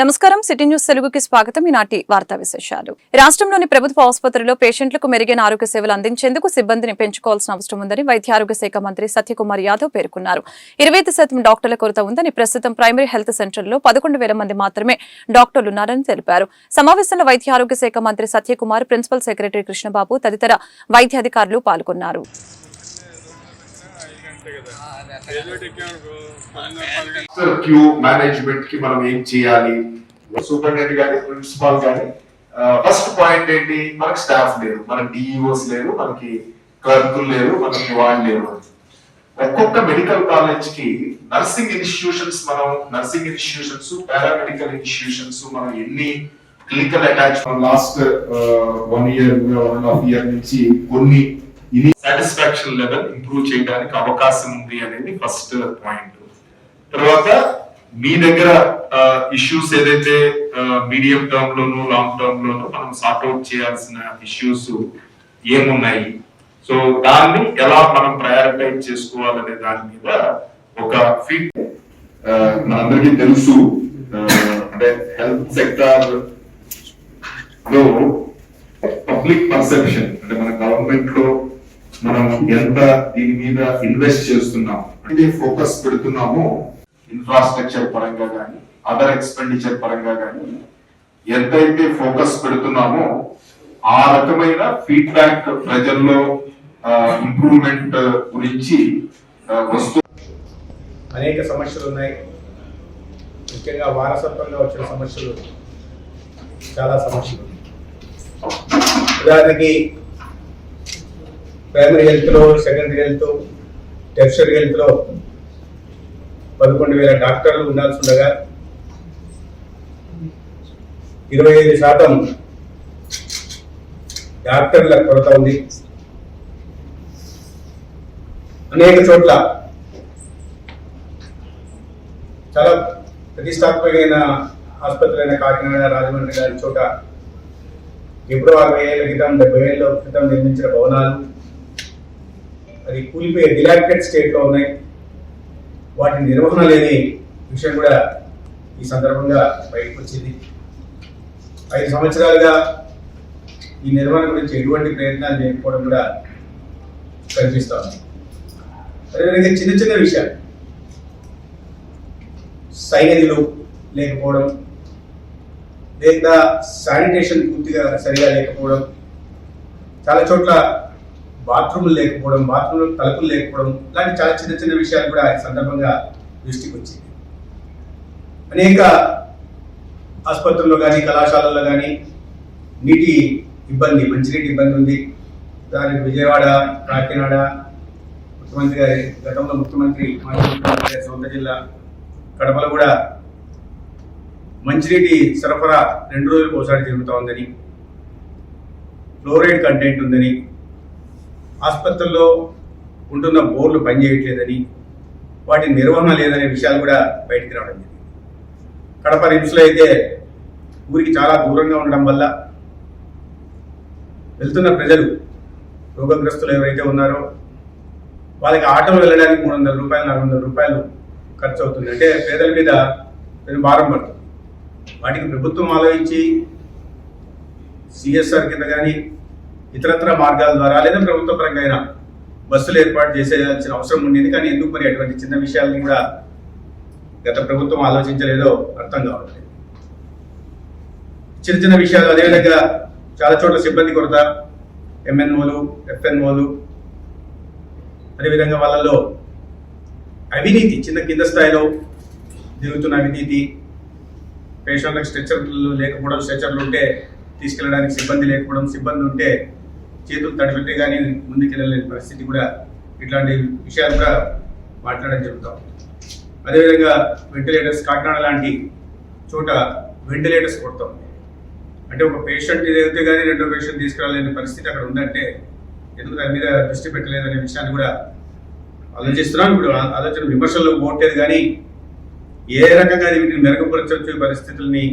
నమస్కారం. City news తెలుగుకి స్వాగతం. ఈనాటి వార్తా విశేషాలు. రాష్ట్రంలోని ప్రభుత్వ ఆసుపత్రిలో పేషెంట్లకు మెరుగైన ఆరోగ్య సేవలు అందించేందుకు సిబ్బందిని పెంచుకోవాల్సిన అవసరం ఉందని వైద్య ఆరోగ్య శాఖ మంత్రి సత్యకుమార్ యాదవ్ పేర్కొన్నారు. ఇరవై శాతం డాక్టర్ల కొరత ఉందని ప్రస్తుతం ప్రైమరీ హెల్త్ సెంటర్లో పదకొండు వేల మంది మాత్రమే డాక్టర్లున్నారని తెలిపారు. సమావేశంలో వైద్య ఆరోగ్య శాఖ మంత్రి సత్యకుమార్ ప్రిన్సిపల్ సెక్రటరీ కృష్ణబాబు తదితర వైద్యాధికారులు పాల్గొన్నారు. క్యూ మేనేజ్మెంట్కి మనం ఏం చేయాలి? సూపరింటెండెంట్ కానీ ప్రిన్సిపాల్ కానీ ఫస్ట్ పాయింట్ ఏంటి? మనకి స్టాఫ్ లేరు మనకి డిఈఓస్ లేరు మనకి క్లర్కులు లేరు మనకి వాళ్ళు లేరు. ఒక్కొక్క మెడికల్ కాలేజ్కి నర్సింగ్ ఇన్స్టిట్యూషన్స్ మనం నర్సింగ్ ఇన్స్టిట్యూషన్స్ పారామెడికల్ ఇన్స్టిట్యూషన్స్ మనం ఎన్ని clinical attach last one year one and half year నుంచి కొన్ని ఇది సాటిస్ఫాక్షన్ లెవెల్ ఇంప్రూవ్ చేయడానికి అవకాశం ఉంది అనేది ఫస్ట్ పాయింట్ తర్వాత మీ దగ్గర ఇష్యూస్ ఏదైతే మీడియం టర్మ్ లోను లాంగ్ టర్మ్ లోను మనం సార్ట్అవుట్ చేయాల్సిన ఇష్యూస్ ఏమున్నాయి? సో దాన్ని ఎలా మనం ప్రయారిటైజ్ చేసుకోవాలనే దాని మీద ఒక ఫీడ్ మనందరికీ తెలుసు. అంటే హెల్త్ సెక్టార్లో పబ్లిక్ పర్సెప్షన్ అంటే మన గవర్నమెంట్లో మనం ఎంత దీని మీద ఇన్వెస్ట్ చేస్తున్నాం అంటే ఫోకస్ పెడుతున్నామో ఇన్ఫ్రాస్ట్రక్చర్ పరంగా కానీ అదర్ ఎక్స్పెండిచర్ పరంగా కానీ ఎంతైతే ఫోకస్ పెడుతున్నామో ఆ రకమైన ఫీడ్బ్యాక్ ప్రజల్లో ఇంప్రూవ్మెంట్ గురించి ఆ, వస్తూ అనేక సమస్యలు ఉన్నాయి ముఖ్యంగా వారసత్వంగా వచ్చిన సమస్యలు చాలా సమస్యలు ఉన్నాయి. ఉదాహరణకి ప్రైమరీ హెల్త్లో సెకండరీ హెల్త్ టెర్షరీ హెల్త్లో పదకొండు వేల డాక్టర్లు ఉండాల్సి ఉండగా ఇరవై ఐదు శాతం డాక్టర్ల కొరత ఉంది. అనేక చోట్ల చాలా ప్రతిష్టాత్మకమైన ఆసుపత్రి అయిన కాకినాడ రాజమండ్రి గారి చోట ఎప్పుడో అరవై ఏళ్ళ క్రితం డెబ్బై ఏళ్ళ క్రితం నిర్మించిన భవనాలు అది కూలిపోయే డిలాక్టెడ్ స్టేట్లో ఉన్నాయి. వాటి నిర్వహణ లేని విషయం కూడా ఈ సందర్భంగా బయటకు వచ్చింది ఐదు సంవత్సరాలుగా ఈ నిర్వహణ గురించి ఎటువంటి ప్రయత్నాలు చేయకపోవడం కూడా కనిపిస్తా ఉంది. అదేవిధంగా చిన్న చిన్న విషయాలు. సైనికులు లేకపోవడం లేదా శానిటేషన్ పూర్తిగా సరిగా లేకపోవడం చాలా చోట్ల బాత్రూమ్లు లేకపోవడం బాత్రూమ్ తలుపులు లేకపోవడం ఇలాంటి చాలా చిన్న చిన్న విషయాలు కూడా ఈ సందర్భంగా దృష్టికి వచ్చింది. అనేక ఆసుపత్రుల్లో కానీ కళాశాలల్లో కానీ నీటి ఇబ్బంది మంచినీటి ఇబ్బంది ఉంది. దానికి విజయవాడ కాకినాడ ముఖ్యమంత్రి గారి గతంలో ముఖ్యమంత్రి మాజీ ముఖ్యమంత్రి గారి సొంత జిల్లా కడపలో కూడా మంచినీటి సరఫరా రెండు రోజులకు ఒకసారి జరుగుతూ ఉందని ఫ్లోరైడ్ కంటెంట్ ఉందని ఆసుపత్రుల్లో ఉంటున్న బోర్లు పనిచేయట్లేదని వాటి నిర్వహణ లేదనే విషయాలు కూడా బయటికి రావడం జరిగింది. కడప రిమ్స్లో అయితే ఊరికి చాలా దూరంగా ఉండడం వల్ల వెళ్తున్న ప్రజలు రోగగ్రస్తులు ఎవరైతే ఉన్నారో వాళ్ళకి ఆటో వెళ్ళడానికి మూడు వందల రూపాయలు నాలుగు వందల రూపాయలు ఖర్చు అవుతుంది. అంటే పేదల మీద పెను భారం పడుతుంది. వాటికి ప్రభుత్వం ఆలోచించి సిఎస్ఆర్ కింద కానీ ఇతరత్ర మార్గాల ద్వారా లేదా ప్రభుత్వ పరంగా అయినా బస్సులు ఏర్పాటు చేసేయాల్సిన అవసరం ఉండేది. కానీ ఎందుకు మరి అటువంటి చిన్న విషయాలను కూడా గత ప్రభుత్వం ఆలోచించలేదో అర్థం కావట్లేదు. చిన్న చిన్న విషయాలు అదేవిధంగా చాలా చోట్ల సిబ్బంది కొరత ఎంఎన్ఓలు ఎఫ్ఎన్ఓలు అదేవిధంగా వాళ్ళలో అవినీతి చిన్న కింద స్థాయిలో జరుగుతున్న అవినీతి పేషెంట్లకు స్ట్రెచర్లు లేకపోవడం స్ట్రెచర్లు ఉంటే తీసుకెళ్ళడానికి సిబ్బంది లేకపోవడం సిబ్బంది ఉంటే చేతులు తడిపెట్టే కానీ ముందుకెళ్ళలేని పరిస్థితి కూడా ఇట్లాంటి విషయాలు కూడా మాట్లాడడం జరుగుతాం. అదేవిధంగా వెంటిలేటర్స్ కాకినాడ లాంటి చోట వెంటిలేటర్స్ కొడతాం. అంటే ఒక పేషెంట్ ఏదైతే కానీ రెండో పేషెంట్ తీసుకురాలేని పరిస్థితి అక్కడ ఉందంటే ఎందుకు దాని మీద దృష్టి పెట్టలేదనే విషయాన్ని కూడా ఆలోచిస్తున్నాం. ఇప్పుడు ఆలోచన విమర్శల్లో పోవట్లేదు కానీ ఏ రకంగా వీటిని మెరుగుపరచవచ్చు పరిస్థితుల్ని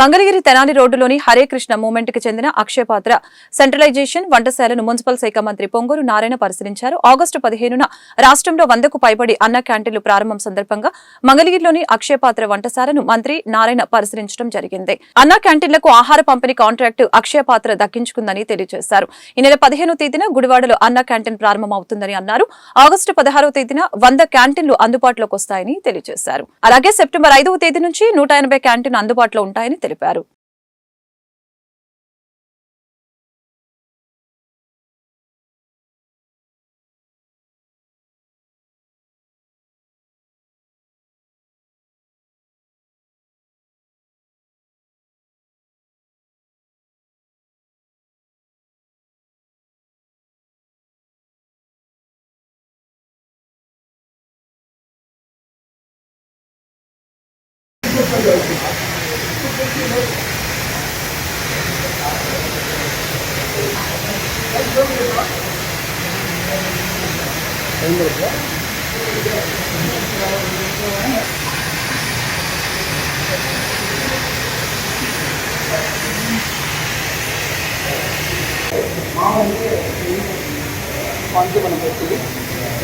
మంగళగిరి తెనాలి రోడ్డులోని హరే కృష్ణ మూవ్మెంట్కి చెందిన అక్షయపాత్ర సెంట్రలైజేషన్ వంటశాలను మున్సిపల్ శాఖ మంత్రి పొంగూరు నారాయణ పరిశీలించారు. ఆగస్టు పదిహేనున రాష్ట్రంలో వందకు పైబడి అన్న క్యాంటీన్లు ప్రారంభం సందర్భంగా మంగళగిరిలోని అక్షయపాత్ర వంటశాలను మంత్రి నారాయణ పరిశీలించడం జరిగింది. అన్న క్యాంటీన్లకు ఆహార పంపిణీ కాంట్రాక్టు అక్షయ పాత్ర దక్కించుకుందని తెలియజేశారు. ఈ నెల పదిహేనో తేదీన గుడివాడలో అన్న క్యాంటీన్ ప్రారంభమవుతుందని అన్నారు. ఆగస్టు పదహారవ తేదీన వంద క్యాంటీన్లు అందుబాటులోకి వస్తాయని తెలియజేశారు. అలాగే సెప్టెంబర్ ఐదవ తేదీ నుంచి నూట ఎనభై క్యాంటీన్ అందుబాటులో ఉంటాయని తెలిపారు.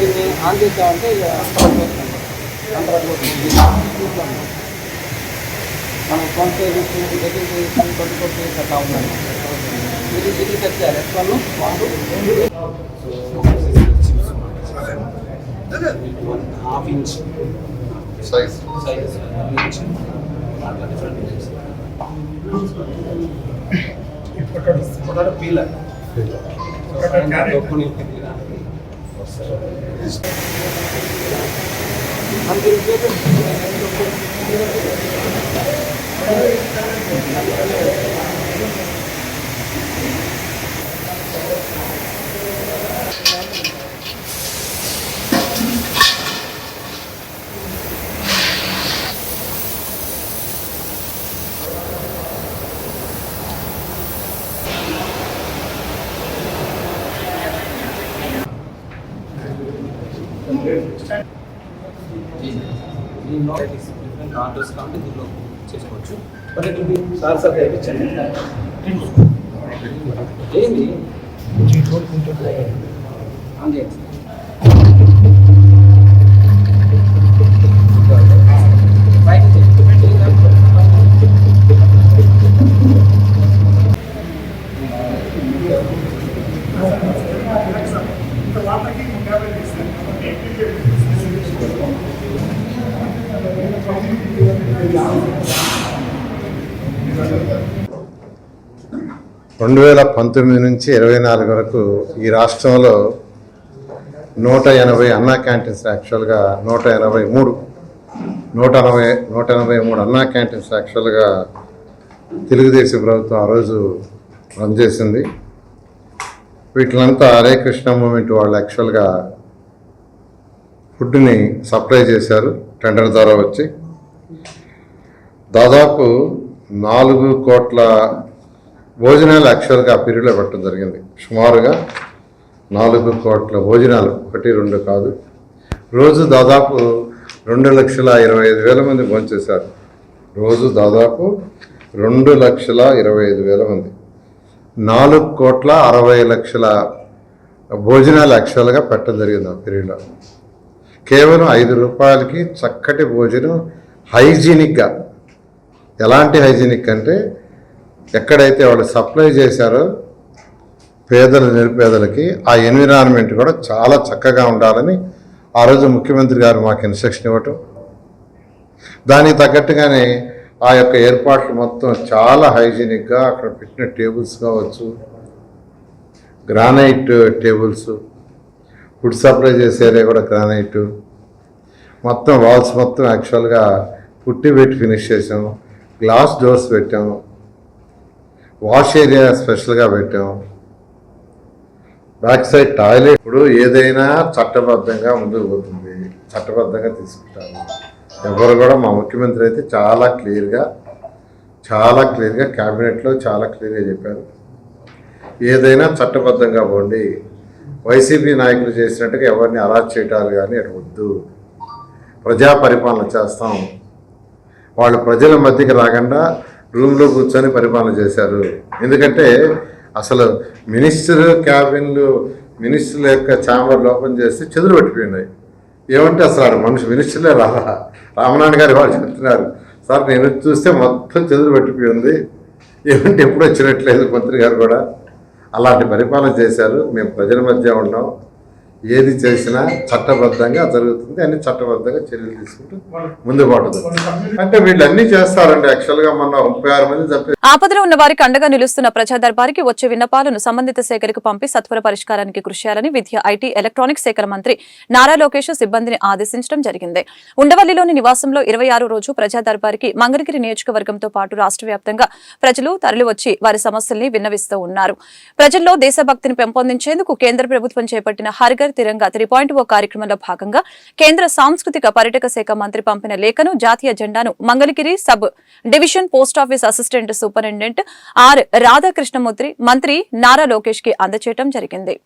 దీన్ని ఆన్. చూద్దాం. మనం ఫోన్ పే చేసి డెబిట్ చేసి ట్వంటీ ఫోర్ డేస్ అట్లా ఉన్నాయి ఇది ఇది తెచ్చారు ఎట్లను half inch size size inch అట్లా డిఫరెంట్ ఇంచెస్ పొటాటో పీలర్ దీనిలో డిఫరెంట్ ఆర్డర్స్ కాబట్టి దీనిలో చేసుకోవచ్చు. But it be sir sir తెప్పించండి on చేయండి బయట రెండు వేల పంతొమ్మిది నుంచి ఇరవై నాలుగు వరకు ఈ రాష్ట్రంలో నూట ఎనభై అన్నా క్యాంటీన్స్ యాక్చువల్గా నూట ఎనభై మూడు నూట ఎనభై నూట ఎనభై మూడు అన్నా క్యాంటీన్స్ యాక్చువల్గా తెలుగుదేశం ప్రభుత్వం ఆ రోజు రన్ చేసింది. వీటిలంతా హరే కృష్ణ మూమెంట్ వాళ్ళు యాక్చువల్గా ఫుడ్ని సప్లై చేశారు టెండర్ ద్వారా వచ్చి. దాదాపు నాలుగు కోట్ల భోజనాలు యాక్చువల్గా ఆ పీరియడ్లో పెట్టడం జరిగింది. సుమారుగా నాలుగు కోట్ల భోజనాలు. ఒకటి రెండు కాదు. రోజు దాదాపు రెండు లక్షల ఇరవై ఐదు వేల మంది భోంచేశారు రోజు దాదాపు రెండు లక్షల ఇరవై ఐదు వేల మంది. నాలుగు కోట్ల అరవై లక్షల భోజనాలు యాక్చువల్గా పెట్టడం జరిగింది ఆ పీరియడ్లో. కేవలం ఐదు రూపాయలకి చక్కటి భోజనం హైజీనిక్గా ఎలాంటి హైజీనిక్ అంటే ఎక్కడైతే వాళ్ళు సప్లై చేశారో పేదల నిరుపేదలకి ఆ ఎన్విరాన్మెంట్ కూడా చాలా చక్కగా ఉండాలని ఆ రోజు ముఖ్యమంత్రి గారు మాకు ఇన్స్ట్రక్షన్ ఇవ్వటం. దానికి తగ్గట్టుగానే ఆ యొక్క ఏర్పాట్లు మొత్తం చాలా హైజీనిక్గా అక్కడ పెట్టిన టేబుల్స్ కావచ్చు గ్రానైట్ టేబుల్స్ ఫుడ్ సప్లై చేసే ఏరియా కూడా గ్రానైట్. మొత్తం వాల్స్ మొత్తం యాక్చువల్గా పుట్టి పెట్టి ఫినిష్ చేసాము గ్లాస్ డోర్స్ పెట్టాము వాష్ ఏరియా స్పెషల్గా పెట్టాము బ్యాక్ సైడ్ టాయిలెట్ ఇప్పుడు ఏదైనా చట్టబద్ధంగా ముందుకు పోతుంది. చట్టబద్ధంగా తీసుకుంటారు ఎవరు కూడా మా ముఖ్యమంత్రి అయితే చాలా క్లియర్గా చాలా క్లియర్గా క్యాబినెట్లో చాలా క్లియర్గా చెప్పారు. ఏదైనా చట్టబద్ధంగా పోండి. వైసీపీ నాయకులు చేసినట్టుగా ఎవరిని అరాజ్ చేయటాలు కానీ అటు వద్దు. ప్రజా పరిపాలన చేస్తాం. వాళ్ళు ప్రజల మధ్యకి రాకుండా రూమ్లో కూర్చొని పరిపాలన చేశారు. ఎందుకంటే అసలు మినిస్టర్ క్యాబిన్లు మినిస్టర్ల యొక్క ఛాంబర్లు ఓపెన్ చేసి చెదురు పెట్టిపోయినాయి. ఏమంటే అసలు ఆడ మనిషి మినిస్టర్లే రాలా. రామనాయుడు గారు వాళ్ళు చెప్తున్నారు సార్ నేను చూస్తే మొత్తం చెదురు పెట్టిపోయి ఉంది. ఏమంటే ఎప్పుడు వచ్చినట్లేదు మంత్రి గారు కూడా. అలాంటి పరిపాలన చేశారు. మేము ప్రజల మధ్య ఉన్నాం. ఏది చేసినా చట్టబద్ధంగా జరుగుతుంది. అన్ని చట్టబద్ధంగా చర్యలు తీసుకుంటూ ముందు పడుతుంది అంటే వీళ్ళు అన్ని చేస్తారండి యాక్చువల్గా మొన్న ముప్పై ఆరు మంది చంపి ఆపదలో ఉన్న వారికి అండగా నిలుస్తున్న ప్రజా దర్బారికి వచ్చే విన్నపాలను సంబంధిత శాఖలకు పంపి సత్వర పరిష్కారానికి కృషి చేయాలని విద్య ఐటీ ఎలక్ట్రానిక్స్ శాఖల మంత్రి నారా లోకేష్ సిబ్బందిని ఆదేశించడం జరిగింది. ఉండవల్లిలోని నివాసంలో ఇరవై ఆరు రోజు ప్రజా దర్బారికి మంగళగిరి నియోజకవర్గంతో పాటు రాష్ట్ర ప్రజలు తరలివచ్చి వారి సమస్యల్ని విన్నవిస్తూ ఉన్నారు. ప్రజల్లో దేశభక్తిని పెంపొందించేందుకు కేంద్ర ప్రభుత్వం చేపట్టిన హరిగర్ హర్ఘర్ తిరంగా త్రీ పాయింట్ ఓ కార్యక్రమంలో భాగంగా కేంద్ర సాంస్కృతిక పర్యాటక శాఖ మంత్రి పంపిన లేఖను జాతీయ జెండాను Mangalagiri sub division post office assistant superintendent R Radhakrishnamurthy మంత్రి నారా లోకేష్కి అందచేయడం జరిగింది.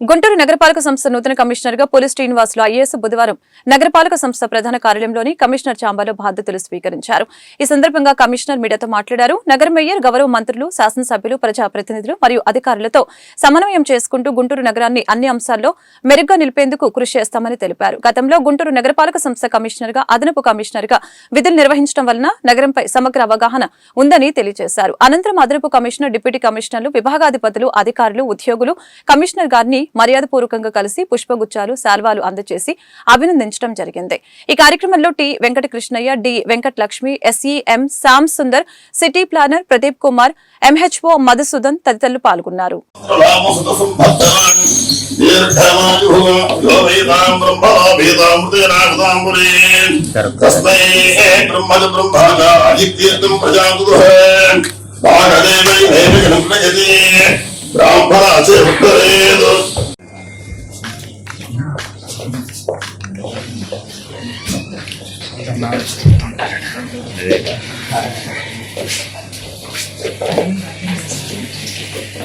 గుంటూరు నగరపాలక సంస్థ నూతన కమిషనర్గా పోలీస్ శ్రీనివాసులు ఐఏఎస్ బుధవారం నగరపాలక సంస్థ ప్రధాన కార్యాలయంలోని కమిషనర్ చాంబాలో బాధ్యతలు స్వీకరించారు. ఈ సందర్భంగా కమిషనర్ మీడియాతో మాట్లాడారు. నగర మేయర్ గౌరవ మంత్రులు శాసనసభ్యులు ప్రజాప్రతినిధులు మరియు అధికారులతో సమన్వయం చేసుకుంటూ గుంటూరు నగరాన్ని అన్ని అంశాల్లో మెరుగ్గా నిలిపేందుకు కృషి చేస్తామని తెలిపారు. గతంలో గుంటూరు నగరపాలక సంస్థ కమిషనర్గా అదనపు కమిషనర్గా విధులు నిర్వహించడం వలన నగరంపై సమగ్ర అవగాహన ఉందని తెలియజేశారు. అనంతరం అదనపు కమిషనర్ డిప్యూటీ కమిషనర్లు విభాగాధిపతులు అధికారులు ఉద్యోగులు కమిషనర్ గారిని మర్యాదపూర్వకంగా కలిసి పుష్పగుచ్చాలు శాల్వాలు అందజేసి అభినందించడం జరిగింది. ఈ కార్యక్రమంలో T Venkata Krishnaiah D Venkata Lakshmi SEM Shyam Sundar city planner Pradeep Kumar MHO Madhusudan తదితరులు పాల్గొన్నారు. రామసుతసంభద్రాన్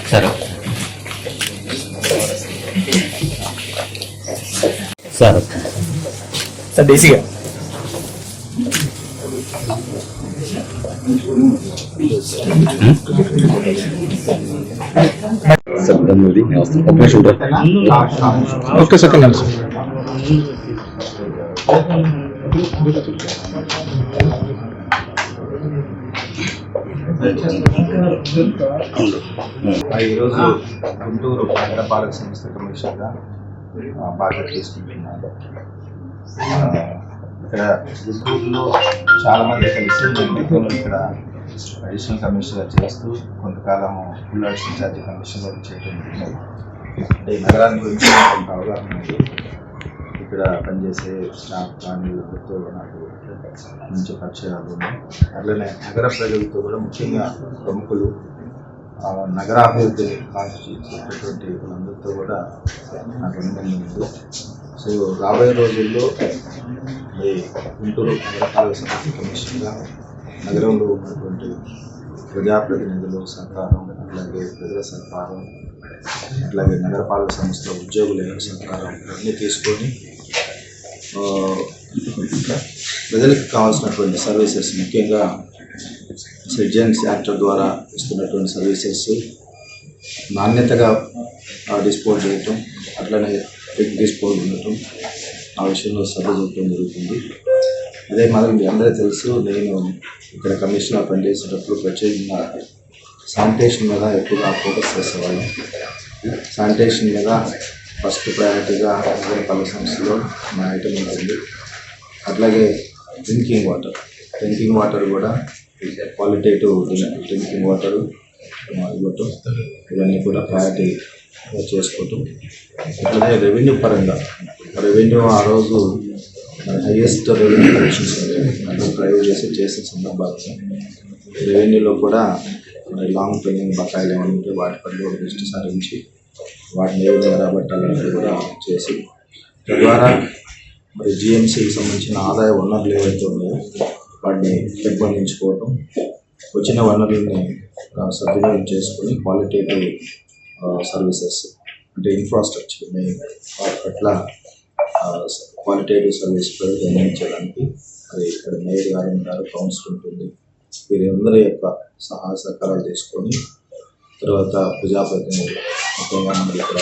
ఉత్తరేదు సార్ సార్ డేసీగా సార్ ఓకే సెకండ్ ఈరోజు గుంటూరు నగరపాలక సంస్థ కమిషన్గా బాగా తీసుకుంటున్నాను ఇక్కడ గుంటూరులో చాలా మంది కలిసి నేను ఇక్కడ అడిషనల్ కమిషనర్గా చేస్తూ కొంతకాలం ఫుల్ అడిషనల్ ఛార్జ్ కమిషనర్ చేయడం జరిగింది. అంటే ఈ నగరాన్ని గురించి కొంత అవగాహన ఇక్కడ పనిచేసే స్టాఫ్ కానీ వీళ్ళతో నాకు మంచి పరిచయాలు ఉన్నాయి. అట్లనే నగర ప్రజలతో కూడా ముఖ్యంగా ప్రముఖులు నగరాభివృద్ధి నగరాభివృద్ధిని కాన్స్టిట్యూట్ వాళ్ళందరితో కూడా నాకు అనుబంధం ఉంది. సో రాబోయే రోజుల్లో ఈ గుంటూరు నగరపాలక సంస్థ కమిషన్గా నగరంలో ఉన్నటువంటి ప్రజాప్రతినిధులు సహకారం అలాగే ప్రజల సహకారం అట్లాగే నగరపాలక సంస్థ ఉద్యోగుల సహకారం అన్నీ తీసుకొని ప్రజలకు కావాల్సినటువంటి సర్వీసెస్ ముఖ్యంగా సిటిజన్స్ యాక్టర్ ద్వారా ఇస్తున్నటువంటి సర్వీసెస్ నాణ్యతగా డిస్పోజ్ చేయటం అట్లనే డిస్పోజ్ ఉండటం ఆ విషయంలో శ్రద్ధ చూపడం జరుగుతుంది. అదే మాదిరి మీ అందరూ తెలుసు నేను ఇక్కడ కమిషనర్ పనిచేసేటప్పుడు ప్రత్యేకంగా శానిటేషన్ మీద ఎక్కువగా ఫోకస్ చేసేవాళ్ళం. శానిటేషన్ మీద ఫస్ట్ ప్రయారిటీగా పలు సంస్థలో మా ఐటమ్ ఉంటుంది. అట్లాగే డ్రింకింగ్ వాటర్ డ్రింకింగ్ వాటర్ కూడా క్వాలిటేటివ్ డ్రింకింగ్ వాటర్ ఇవ్వటం ఇవన్నీ కూడా ప్రయారిటీ చేసుకోవటం అలాగే రెవెన్యూ పరంగా రెవెన్యూ ఆ రోజు హైయెస్ట్ రెవెన్యూ కలెక్షన్స్ డ్రైవ్ చేసి చేసిన సందర్భాలు రెవెన్యూలో కూడా మరి లాంగ్ పెండింగ్ బకాయిలు ఏమైనా ఉంటే వాటి పనులు దృష్టి సారించి వాటిని ఏ విధంగా రాబట్టాలనేది కూడా చేసి తద్వారా మరి జిఎంసీకి సంబంధించిన ఆదాయ వనరులు ఏవైతే ఉన్నాయో వాటిని పెంపొందించుకోవటం వచ్చిన వనరులని సద్వినియోగం చేసుకొని క్వాలిటేటివ్ సర్వీసెస్ అంటే ఇన్ఫ్రాస్ట్రక్చర్ మెయిన్ పట్ల క్వాలిటేటివ్ సర్వీస్ ప్రజలకు అందించడానికి అది ఇక్కడ మేయర్ గారు ఉంటారు కౌన్సిల్ ఉంటుంది. వీరందరి యొక్క సహాయ సహకారాలు తీసుకొని తర్వాత ప్రజాప్రతినిధులు ముఖ్యంగా మనం ఇక్కడ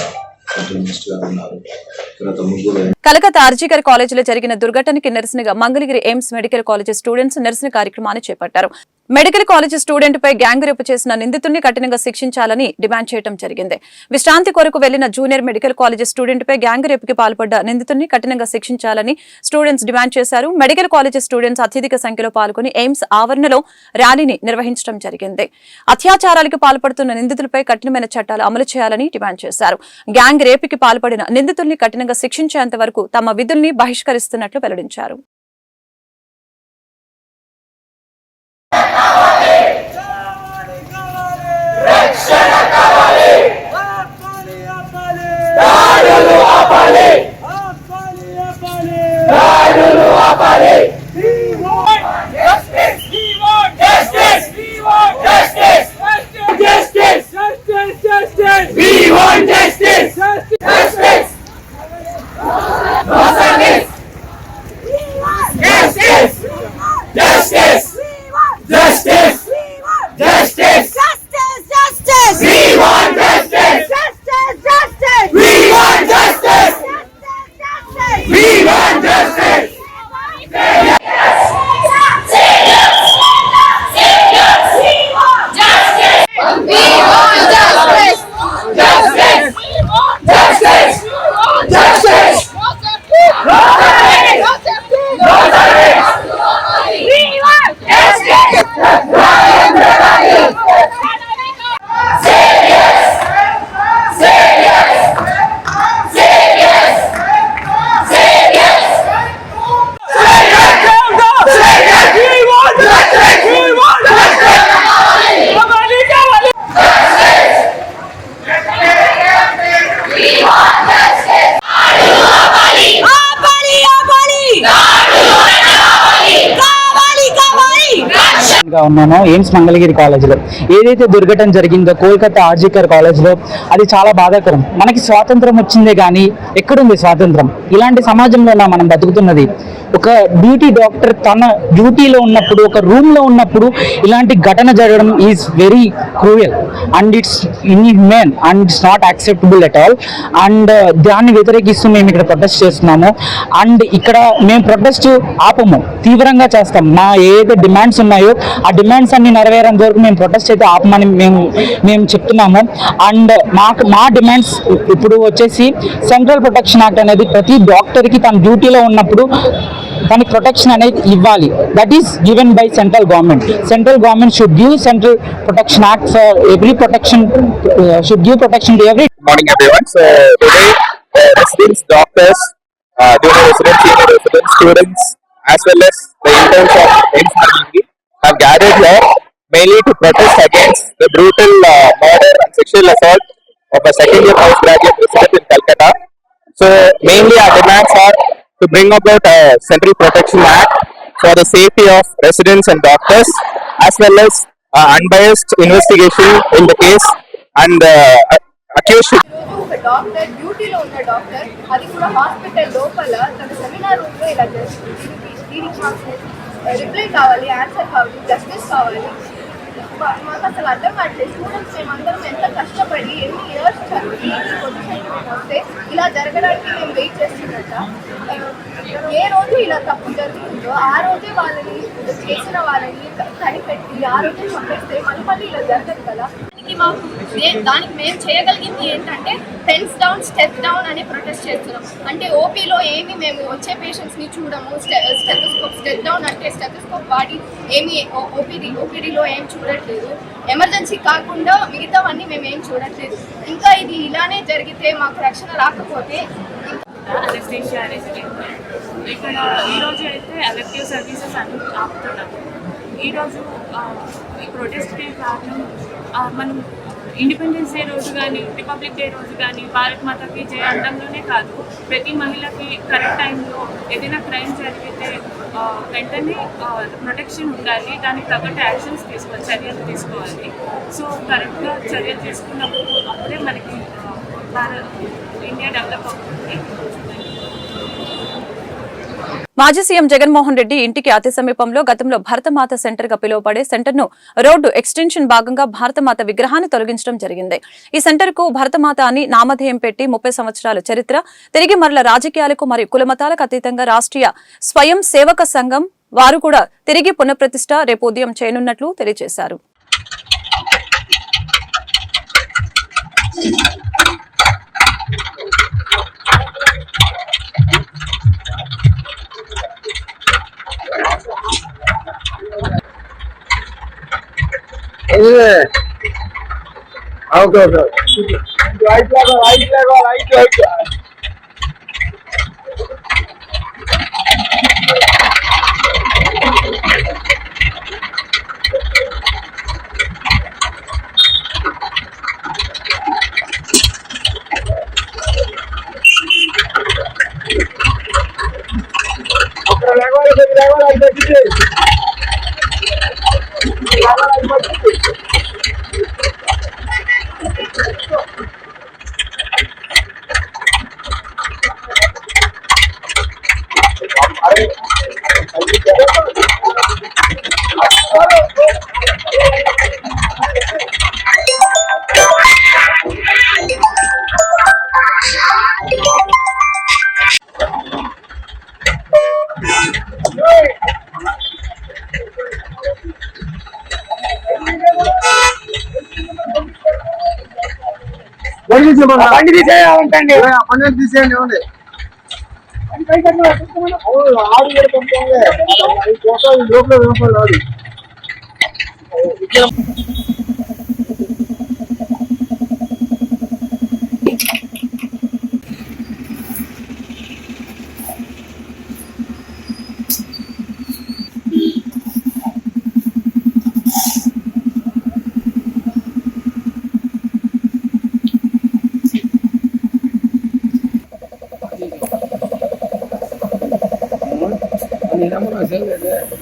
కలకత్తా ఆర్జీకర్ కాలేజీలో జరిగిన దుర్ఘటనకి నిరసనగా Mangalagiri AIIMS medical college students నిరసన కార్యక్రమాన్ని చేపట్టారు. మెడికల్ కాలేజ్ స్టూడెంట్ పై గ్యాంగ్ రేపు చేసిన నిందితుడిని కఠినంగా శిక్షించాలని డిమాండ్ చేయడం జరిగింది. విశ్రాంతి కొరకు వెళ్ళిన జూనియర్ మెడికల్ కాలేజ్ స్టూడెంట్ పై గ్యాంగ్ రేపుకి పాల్పడ్డ నిందితుడిని కఠినంగా శిక్షించాలని స్టూడెంట్స్ డిమాండ్ చేశారు. మెడికల్ కాలేజ్ స్టూడెంట్స్ అత్యధిక సంఖ్యలో పాల్గొని ఎయిమ్స్ ఆవరణలో ర్యాలీని నిర్వహించడం జరిగింది. అత్యాచారాలకు పాల్పడుతున్న నిందితులపై కఠినమైన చట్టాలు అమలు చేయాలని డిమాండ్ చేశారు. గ్యాంగ్ రేపుకి పాల్పడిన నిందితుల్ని కఠినంగా శిక్షించేంత వరకు తమ విధుల్ని బహిష్కరిస్తున్నట్లు వెల్లడించారు. আপালি আপালি আপালি রাইনুল justice! We want justice! Justice! Justice! Justice! Justice! Justice! Justice! Justice! Justice! justice! గా ఉన్నాను ఎయిమ్స్ మంగళగిరి కాలేజీలో. ఏదైతే దుర్ఘటన జరిగిందో కోల్కతా ఆర్జికర్ కాలేజ్లో అది చాలా బాధాకరం. మనకి స్వాతంత్రం వచ్చిందే కానీ ఎక్కడుంది స్వాతంత్రం? ఇలాంటి సమాజంలో మనం బతుకుతున్నది? ఒక డ్యూటీ డాక్టర్ తన డ్యూటీలో ఉన్నప్పుడు ఒక రూమ్లో ఉన్నప్పుడు ఇలాంటి ఘటన జరగడం is very cruel and it's inhuman and it's not acceptable at all and దాన్ని వ్యతిరేకిస్తూ మేము ఇక్కడ ప్రొటెస్ట్ చేస్తున్నాము. అండ్ ఇక్కడ మేము ప్రొటెస్ట్ ఆపము తీవ్రంగా చేస్తాం. మా ఏదైతే డిమాండ్స్ ఉన్నాయో ఆ డిమాండ్స్ అన్ని నెరవేరేంత వరకు మేము ప్రొటెస్ట్ అయితే ఆపమని మేము మేము చెప్తున్నాము. అండ్ uh, మాకు మా డిమాండ్స్ ఇప్పుడు వచ్చేసి సెంట్రల్ ప్రొటెక్షన్ యాక్ట్ అనేది ప్రతి డాక్టర్కి తన డ్యూటీలో ఉన్నప్పుడు దానికి ప్రొటెక్షన్ అనేది ఇవ్వాలి that is given by central government central government should give central protection act for every protection should give protection to every morning everyone. So today uh, residents, doctors, uh, junior residents, senior residents, students, as well as the interns of AIMS Mangalore have gathered here mainly to protest against the brutal uh, murder and sexual assault of a second year postgraduate resident in Calcutta. So mainly our demands are to bring about a Central Protection Act for the safety of residents and doctors as well as uh, unbiased investigation in the case and uh, accused should ఈరోజు ఒక doctor డ్యూటీలో ఉన్న doctor అది కూడా hospital లోపల తన seminar room లో ఇలా చేస్తుంది దీనికి దీనికి మాకు రిప్లై కావాలి ఆన్సర్ కావాలి జస్టిస్ కావాలి మా- మాకు అసలు అర్థం కావట్లేదు. స్టూడెంట్స్ మేమందరం ఎంత కష్టపడి ఎన్ని ఇయర్స్ చదివి ఈ పొజిషన్కి వస్తే ఇలా జరగడానికి మేము వెయిట్ చేస్తున్నట్ట ఏ రోజు ఇలా తప్పు జరుగుతుందో ఆ రోజే వాళ్ళని చేసిన వాళ్ళని కనిపెట్టి ఆ రోజే చంపేస్తే మళ్ళీ మళ్ళీ ఇలా జరగదు కదా. మాకు దానికి మేము చేయగలిగింది ఏంటంటే పెన్స్ డౌన్ స్టెప్ డౌన్ అని ప్రొటెస్ట్ చేస్తున్నాం. అంటే ఓపీలో ఏమి మేము వచ్చే పేషెంట్స్ని చూడము. స్టెథోస్కోప్ స్టెప్ డౌన్ అంటే స్టెథోస్కోప్ వాడి ఏమి ఓపీడీ ఓపీడీలో ఏం చూడట్లేదు. ఎమర్జెన్సీ కాకుండా మిగతావన్నీ మేము ఏం చూడట్లేదు. ఇంకా ఇది ఇలానే జరిగితే మాకు రక్షణ రాకపోతే రెసిడెంట్ ఇక్కడ ఈరోజు అయితే ఎలక్టివ్ సర్వీసెస్ అన్ని ఆపుతున్నాము ఈరోజు ఈ ప్రొటెస్ట్కి కారణం మనం ఇండిపెండెన్స్ డే రోజు కానీ రిపబ్లిక్ డే రోజు కానీ భారత్ మాతకి జయ అండంలోనే కాదు. ప్రతి మహిళకి కరెక్ట్ టైంలో ఏదైనా క్రైమ్ జరిగితే వెంటనే ప్రొటెక్షన్ ఉండాలి. దానికి తగ్గట్టు యాక్షన్స్ తీసుకోవాలి చర్యలు తీసుకోవాలి. సో కరెక్ట్గా చర్యలు తీసుకున్నప్పుడు అప్పుడే మనకి భారత్ ఇండియా డెవలప్ అవుతుంది. మాజీ సీఎం జగన్మోహన్ రెడ్డి ఇంటికి అతి సమీపంలో గతంలో భారతమాత సెంటర్గా పిలువబడే సెంటర్ను రోడ్డు ఎక్స్టెన్షన్ భాగంగా భారతమాత విగ్రహాన్ని తొలగించడం జరిగింది. ఈ సెంటర్కు భరతమాత అని నామధేయం పెట్టి ముప్పై సంవత్సరాల చరిత్ర తిరిగి మరల రాజకీయాలకు మరియు కులమతాలకు అతీతంగా రాష్ట్రీయ స్వయం సేవక సంఘం వారు కూడా తిరిగి పునఃప్రతిష్ఠ రేపు ఉదయం చేయనున్నట్లు తెలియజేశారు. I'll go there. Right, right, right, right, right, right. బండి తీసేయాలంటండి బండి తీసేయండి ఇవ్వండి అవును, ఆడు కూడా పంపంలే. ఈ ఫోటో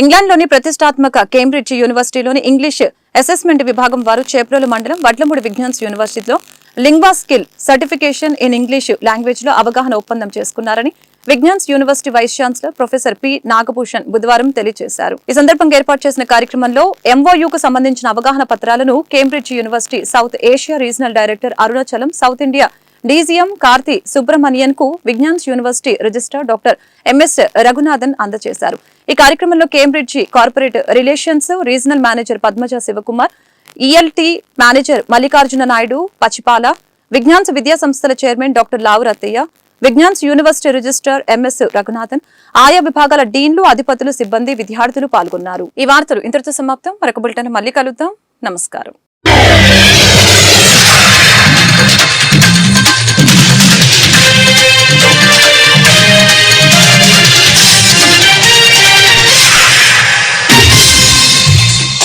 ఇంగ్లాండ్లోని ప్రతిష్టాత్మక కేంబ్రిడ్జ్ యూనివర్సిటీలోని ఇంగ్లీష్ అసెస్మెంట్ విభాగం వారు చేప్రోలు మండలం వడ్లమూడి విజ్ఞాన్స్ యూనివర్సిటీలో Lingua skill certification in English లాంగ్వేజ్లో అవగాహన ఒప్పందం చేసుకున్నారని Vignan's university vice chancellor professor P Nagabhushan బుధవారం తెలియజేశారు. ఈ సందర్భంగా ఏర్పాటు చేసిన కార్యక్రమంలో ఎంఓయూకు సంబంధించిన అవగాహన పత్రాలను Cambridge university South Asia regional director Arunachalam South India DGM Karthi సుబ్రహ్మణియన్కు Vignan's university registrar doctor MS Raghunathan అందజేశారు. ఈ కార్యక్రమంలో Cambridge corporate relations regional manager Padmaja Sivakumar ELT manager Mallikarjuna Naidu Pachipala Vignan's విద్యా సంస్థల chairman doctor Lavu Rathaiah Vignan's university registrar MS Raghunathan ఆయా విభాగాల డీన్లు అధిపతులు సిబ్బంది విద్యార్థులు పాల్గొన్నారు. ఈ వార్తలు ఇంతటితో సమాప్తం. మరొక బులెటిన్ మళ్ళీ కలుద్దాం. నమస్కారం.